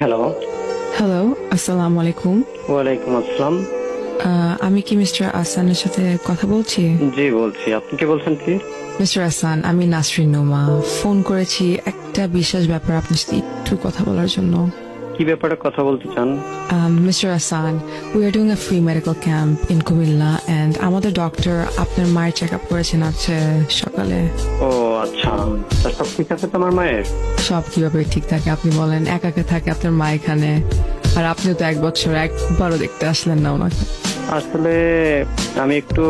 Hello hello আসসালামু আলাইকুম ওয়ালাইকুম আসসালাম আমি কি মিস্টার আসানের সাথে কথা বলছি? জি বলছি। আপনি কি বলছেন কি? মিস্টার আসান আমি নাসরিন নোমা। ফোন করেছি একটা বিশেষ ব্যাপার আপনার সাথে একটু কথা বলার জন্য। কি ব্যাপারে কথা বলতে চান? Mister Ahsan we are doing a free medical camp in Comilla and আমাদের ডক্টর আপনার মায়ের চেক আপ করেছেন আছে সকালে। ও আচ্ছা। তা সব ঠিক আছে তোমার মায়ের? সব কীভাবে ঠিক থাকে আপনি বলেন একা একা থাকে আপনার মা এখানে। আর আপনিও তো এক বছর একবারও দেখতে আসলেন না ওনাকে। আসলে আমি একটু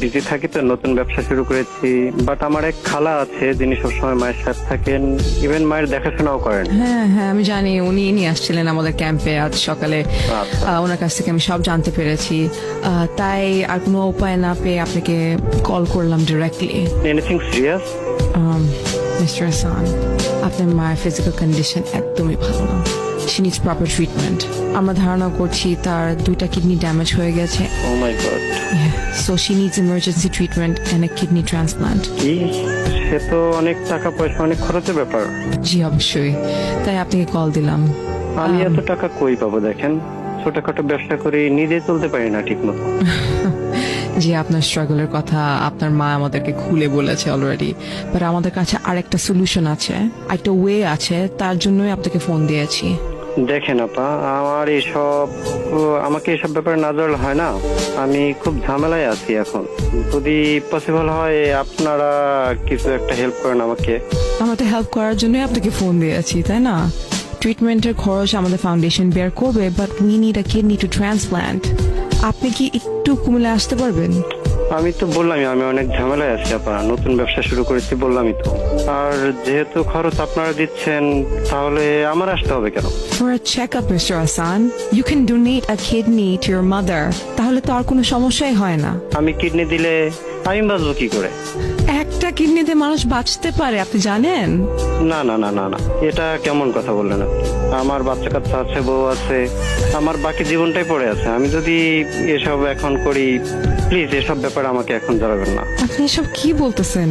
বিজি থাকি তো নতুন ব্যবসা শুরু করেছি বাট আমার এক খালা আছে যিনি সবসময় মায়ের সাথে থাকেন ইভেন মায়ের দেখাশোনাও করেন। হ্যাঁ হ্যাঁ আমি জানি উনি নিয়ে আসছিলেন আমাদের ক্যাম্পে আজ সকালে। আচ্ছা। আহ, ওনার কাছ থেকে আমি সব জানতে পেরেছি। আহ, তাই আর কোনো উপায় না পেয়ে আপনাকে কল করলাম directly anything serious mister Hasan আপনার মায়ের ফিজিক্যাল কন্ডিশন একদমই ভালো না। শি নিডস প্রপার ট্রিটমেন্ট আমরা ধারণা করছি তার দুইটা কিডনি ড্যামেজ হয়ে গেছে। ও my god so she needs emergency treatment and a kidney transplant কি? সে তো অনেক টাকা পয়সা অনেক খরচের ব্যাপার। জি অবশ্যই। তাই আপনাকে কল দিলাম। আমি এত টাকা কই পাবো দেখেন? ছোটখাটো ব্যবসা করে নিজে চলতে পারি না ঠিক মতো যে আপনার স্ট্রাগলের কথা আপনার মা আমাদেরকে খুলে বলেছে অলরেডি বাট আমাদের কাছে আরেকটা সলিউশন আছে একটা ওয়ে আছে তার জন্যই আপনাকে ফোন দিয়েছি। দেখেন আপা আমার এসব ও, আমাকে এসব ব্যাপারে না জানলে হয় না। আমি খুব ঝামেলায় আছি এখন। যদি পসিবল হয় আপনারা কিছু একটা হেল্প করেন আমাকে। আমরা তো হেল্প করার জন্যই আপনাকে ফোন দিয়েছি তাই না? ট্রিটমেন্টের খরচ আমাদের ফাউন্ডেশন বেয়ার করবে but we need a kidney to transplant আপনি কি একটু কুমিল্লা আসতে পারবেন? আমি তো বললামই আমি অনেক ঝামেলায় আছি আপা। নতুন ব্যবসা শুরু করেছি বললামই তো। আর যেহেতু খরচ আপনারা দিচ্ছেন তাহলে আমার আসতে হবে কেন? For a checkup, Mr. Hassan, you can donate a kidney to your mother. তাহলে তো আর কোনো সমস্যাই হয় না আমি কিডনি দিলে আমি বাঁচবো কি করে? একটা কিডনিতে মানুষ বাঁচতে পারে আপনি জানেন? না না না না না। এটা কেমন কথা বললেন আপনি? আমার বাচ্চা কাচ্চা আছে বউ আছে আমার বাকি জীবনটাই পড়ে আছে। আমি যদি এসব এখন করি প্লিজ এসব ব্যাপারে আমাকে এখন জানাবেন না। আপনি এসব কি বলতেছেন?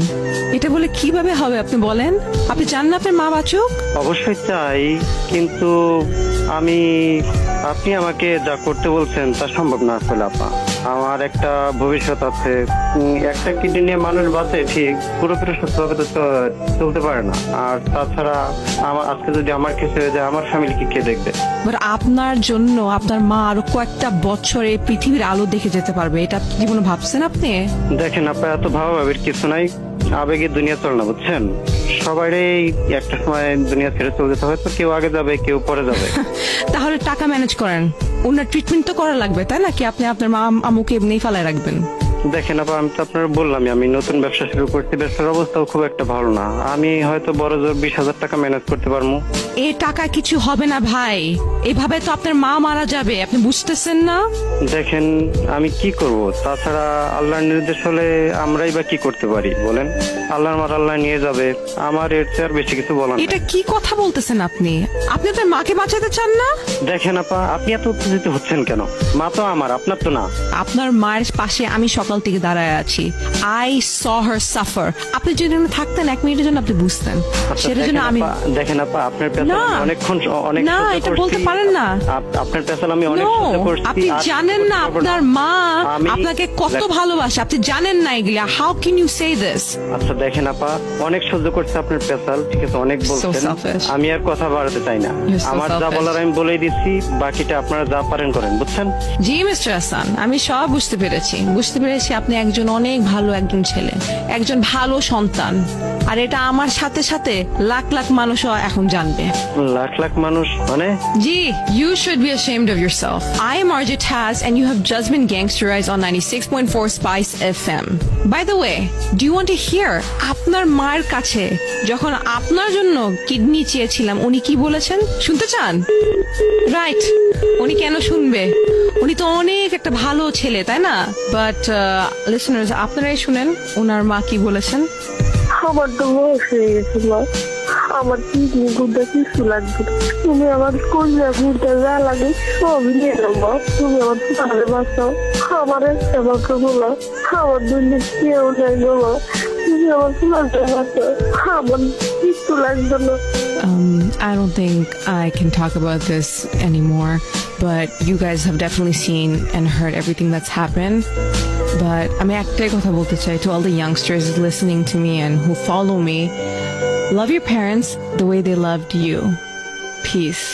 এটা বলে কীভাবে হবে আপনি বলেন? আপনি চান না আপনার মা বাঁচুক? অবশ্যই চাই কিন্তু আমি আপনি আমাকে যা করতে বলছেন তা সম্ভব না আসলে আপা। আমার একটা ভবিষ্যৎ আছে। একটা কিডনি নিয়ে মানুষ বাঁচে ঠিক পুরোপুরি সুস্থভাবে তো চলতে পারে না। আর তাছাড়া আমার আজকে যদি আমার কিছু হয়ে যায় আমার ফ্যামিলি কি কে দেখবে? আপনার জন্য আপনার মা আরও কয়েকটা বছরে পৃথিবীর আলো দেখে যেতে পারবে এটা কি জীবনে ভাবছেন আপনি? দেখেন আপনার এত ভাবাভাবির কিছু নাই। আবেগে দুনিয়া চলে না, বুঝছেন? সবারই একটা সময় দুনিয়া ছেড়ে চলে যেতে হয়, তো কেউ আগে যাবে, কেউ পরে যাবে। তাহলে টাকা ম্যানেজ করেন। ওনার ট্রিটমেন্ট তো করা লাগবে, তাই নাকি আপনি আপনার মা আমুকে এমনি ফালায় রাখবেন? দেখেন আপা আমি তো আপনার বললামই আমি নতুন ব্যবসা শুরু করছি ব্যবসার অবস্থাও খুব একটা ভালো না। আমি হয়তো বড় জোর বিশ হাজার টাকা ম্যানেজ করতে পারব। এ টাকা কিছু হবে না ভাই। এভাবে তো আপনার মা মারা যাবে আপনি বুঝতেছেন না? দেখেন আমি কি করব? তাছাড়া আল্লাহর নির্দেশ হলে আমরাই বা কি করতে পারি বলেন? আল্লাহর মার আল্লাহ নিয়ে যাবে আমার এর চেয়ে আর বেশি কিছু বলার। এটা কি কথা বলতেছেন আপনি? আপনি আপনার মাকে বাঁচাতে চান না? দেখেন আপা আপনি এত উত্তেজিত হচ্ছেন কেন? মা তো আমার আপনার তো না। আপনার মায়ের পাশে আমি সকাল থেকে দাঁড়ায় আছি। আই স হার সাফার আপনি যদি থাকতেন এক মিনিটের জন্য আপনি বুঝতেন। আচ্ছা, সেটার জন্য আমি দেখেন আপা আপনার পেছাল অনেকক্ষণ অনেক না, সহ্য এটা বলতে পারেন না। আপনার পেছাল আমি অনেক করছি। আপনি জানেন না আপনার মা আপনাকে কত ভালোবাসে। আপনি জানেন না এগুলা। How can you say this আচ্ছা দেখেন আপা অনেক সহ্য করছে আপনার পেশাল ঠিক আছে অনেক বলছেন। আমি আর কথা বাড়াতে চাই না। আমার যা বলার আমি বলেই দিচ্ছি বাকিটা আপনারা যা পারেন করেন বুঝছেন? জি মিস্টার হাসান আমি সব বুঝতে পেরেছি। বুঝতে পেরেছি আপনি একজন অনেক ভালো একজন ছেলে একজন ভালো সন্তান আর এটা আমার সাথে সাথে লাখ লাখ মানুষও এখন জানবে লাখ লাখ মানুষ মানে Gee, you should be ashamed of yourself. I am RJ Taz, and you have just been gangsterized on 96.4 Spice FM. By the way, do you want to hear? আপনার মার কাছে যখন আপনার জন্য কিডনি চেয়েছিলাম উনি কি বলেছেন শুনতে চান রাইট উনি কেন শুনবে উনি তো অনেক একটা ভালো ছেলে তাই না বাট লিসনার্স আপনারাই শুনেন ওনার মা কি বলেছেন? আমার তো বয়স হয়ে গেছে, মা। আমার কিডনি গুড়টা কিছু লাগবে? তুমি আমার কন্যা গুড়টা যা লাগে সবই নিয়ে নেব তুমি আমার পাহাড়ে বাঁচাও। আমার একটা বাঁচা বলো, আমার দুনিয়া কেউ নাই বাবা তুমি আমার বাঁচাও। আমার কিছু লাগবে না Um, I don't think I can talk about this anymore, but you guys have definitely seen and heard everything that's happened. But আমি একটাই কথা বলতে চাই to all the youngsters listening to me and who follow me, love your parents the way they loved you. Peace.